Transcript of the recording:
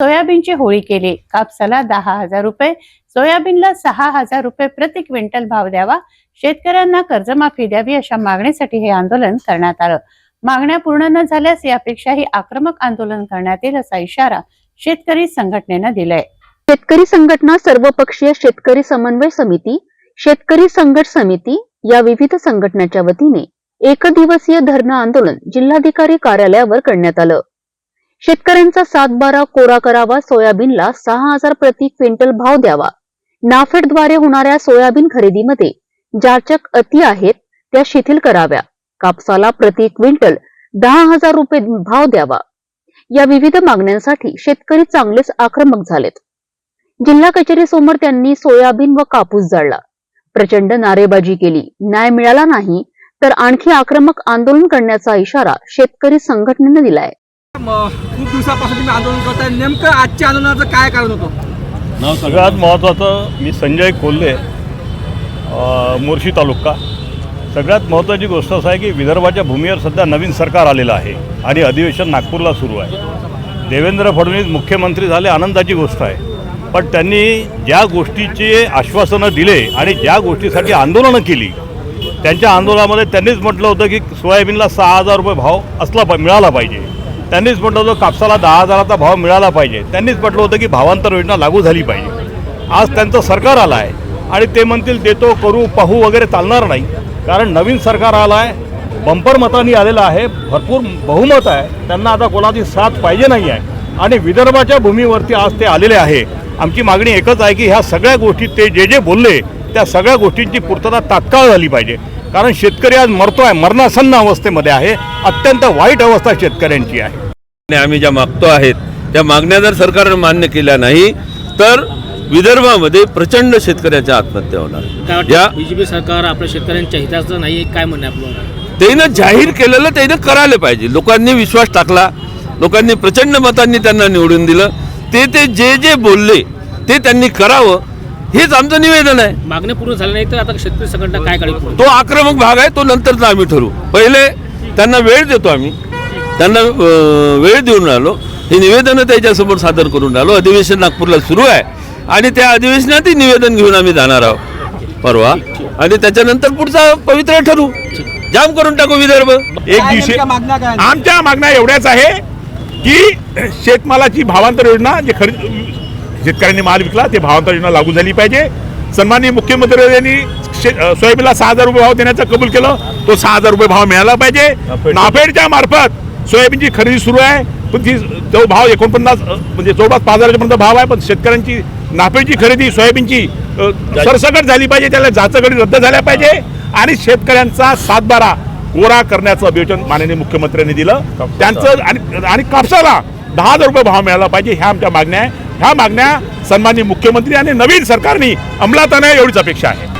सोयाबीनची होळी केली. कापसाला दहा हजार रुपये सोयाबीनला सहा हजार रुपये प्रति क्विंटल भाव द्यावा. शेतकऱ्यांना कर्जमाफी द्यावी अशा मागणीसाठी हे आंदोलन करण्यात आलं. मागण्या पूर्ण न झाल्यास यापेक्षाही आक्रमक आंदोलन करण्यात येईल असा इशारा शेतकरी संघटनेनं दिलाय. शेतकरी संघटना सर्वपक्षीय शेतकरी समन्वय समिती शेतकरी संघट समिती या विविध संघटनाच्या वतीने एक दिवसीय धरणं आंदोलन जिल्हाधिकारी कार्यालयावर करण्यात आलं. शेतकऱ्यांचा सातबारा कोरा करावा सोयाबीनला सहा हजार प्रति क्विंटल भाव द्यावा. नाफेडद्वारे होणाऱ्या सोयाबीन खरेदीमध्ये जाचक अति आहेत त्या शिथिल कराव्या. कापसाला प्रति क्विंटल दहा हजार रुपये भाव द्यावा. या विविध मागण्यांसाठी शेतकरी चांगलेच आक्रमक झालेत. जिल्हा कचेरी समोर त्यांनी सोयाबीन व कापूस जाळला. प्रचंड नारेबाजी केली. न्याय मिळाला नाही तर आणखी आक्रमक आंदोलन करण्याचा इशारा शेतकरी संघटनेनं दिलाय. खूप दिवसापासून तुम्ही आंदोलन करताय. नेमकं आजच्या आंदोलनाचं काय कारण होतं? सगळ्यात महत्त्वाचं मी संजय कोल्हे मोर्शी तालुका. सगळ्यात महत्त्वाची गोष्ट असं आहे की विदर्भाच्या भूमीवर सध्या नवीन सरकार आलेलं आहे आणि अधिवेशन नागपूरला सुरू आहे. देवेंद्र फडणवीस मुख्यमंत्री झाले आनंदाची गोष्ट आहे. पण त्यांनी ज्या गोष्टीचे आश्वासनं दिले आणि ज्या गोष्टीसाठी आंदोलनं केली त्यांच्या आंदोलनामध्ये त्यांनीच म्हटलं होतं की सोयाबीनला सहा हजार रुपये भाव असला मिळाला पाहिजे. त्यांनीच म्हटलं होतं कापसाला दहा हजाराचा भाव मिळाला पाहिजे. त्यांनीच म्हटलं होतं की भावांतर योजना लागू झाली पाहिजे. आज त्यांचं सरकार आलं आहे आणि ते म्हणतील देतो करू पाहू वगैरे चालणार नाही. कारण नवीन सरकार आलं आहे बंपर मतांनी आलेलं आहे भरपूर बहुमत आहे. त्यांना आता कोणाची साथ पाहिजे नाही आहे. आणि विदर्भाच्या भूमीवरती आज ते आलेले आहे. आमची मागणी एकच आहे की ह्या सगळ्या गोष्टी ते जे जे बोलले त्या सगळ्या गोष्टींची पूर्तता तात्काळ झाली पाहिजे. कारण शेतकरी आज मरतो आहे मरणासन्न अवस्थेमध्ये आहे. अत्यंत वाईट अवस्था शेतकऱ्यांची आहे. आणि आम्ही ज्या मागतो आहेत त्या मागण्या जर सरकारनं मान्य केल्या नाही तर विदर्भामध्ये प्रचंड शेतकऱ्याच्या आत्महत्या होणार. या बीजेपी सरकार आपल्या शेतकऱ्यांच्या हिताचं नाही काय म्हणणं आपलं? त्यानं जाहीर केलेलं त्यानं करायला पाहिजे. लोकांनी विश्वास टाकला. लोकांनी प्रचंड मतांनी त्यांना निवडून दिलं. ते ते जे जे बोलले ते त्यांनी करावं. हेच आमचं निवेदन आहे. मागण्या पूर्ण झाल्या नाही तर आता शेतकरी संघटना काय तो आक्रमक भाग आहे तो नंतरचा आम्ही ठरवू. पहिले त्यांना वेळ देतो आम्ही. त्यांना वेळ देऊन राहिलो. हे निवेदनं त्याच्यासमोर सादर करून राहिलो. अधिवेशन नागपूरला सुरू आहे. आणि त्या अधिवेशनातही निवेदन घेऊन आम्ही जाणार आहोत. परवा. आणि त्याच्यानंतर पुढचा पवित्र ठरू. जाम करून टाकू विदर्भ. एक काय दिवशी? आमच्या मागण्या एवढ्याच आहे की शेतमालाची भावांतर योजना जे खरेदी शेतकऱ्यांनी माल विकला ते भावांतर योजना लागू झाली पाहिजे. सन्माननीय मुख्यमंत्री यांनी शे- अ, सोयाबीनला सहा हजार रुपये भाव देण्याचं कबूल केलं तो सहा हजार रुपये भाव मिळाला पाहिजे. नाफेडच्या मार्फत सोयाबीनची खरेदी सुरू आहे. पण ती तो भाव एकोणपन्नास म्हणजे जवळपास पाच हजारापर्यंत भाव आहे पण शेतकऱ्यांची नाफेडची खरेदी सोयाबीनची सरसकट झाली पाहिजे त्याला जाचगडी रद्द झाल्या पाहिजे. आणि शेतकऱ्यांचा सातबारा कोरा करण्याचं अभियोजन माननीय मुख्यमंत्र्यांनी दिलं. त्यांचं आणि आणि कापसाला दहा हजार रुपये भाव मिळाला पाहिजे ह्या आमच्या मागण्या आहे. ह्या मागण्या सन्माननीय मुख्यमंत्री आणि नवीन सरकारनी अंमलात आणा एवढीच अपेक्षा आहे.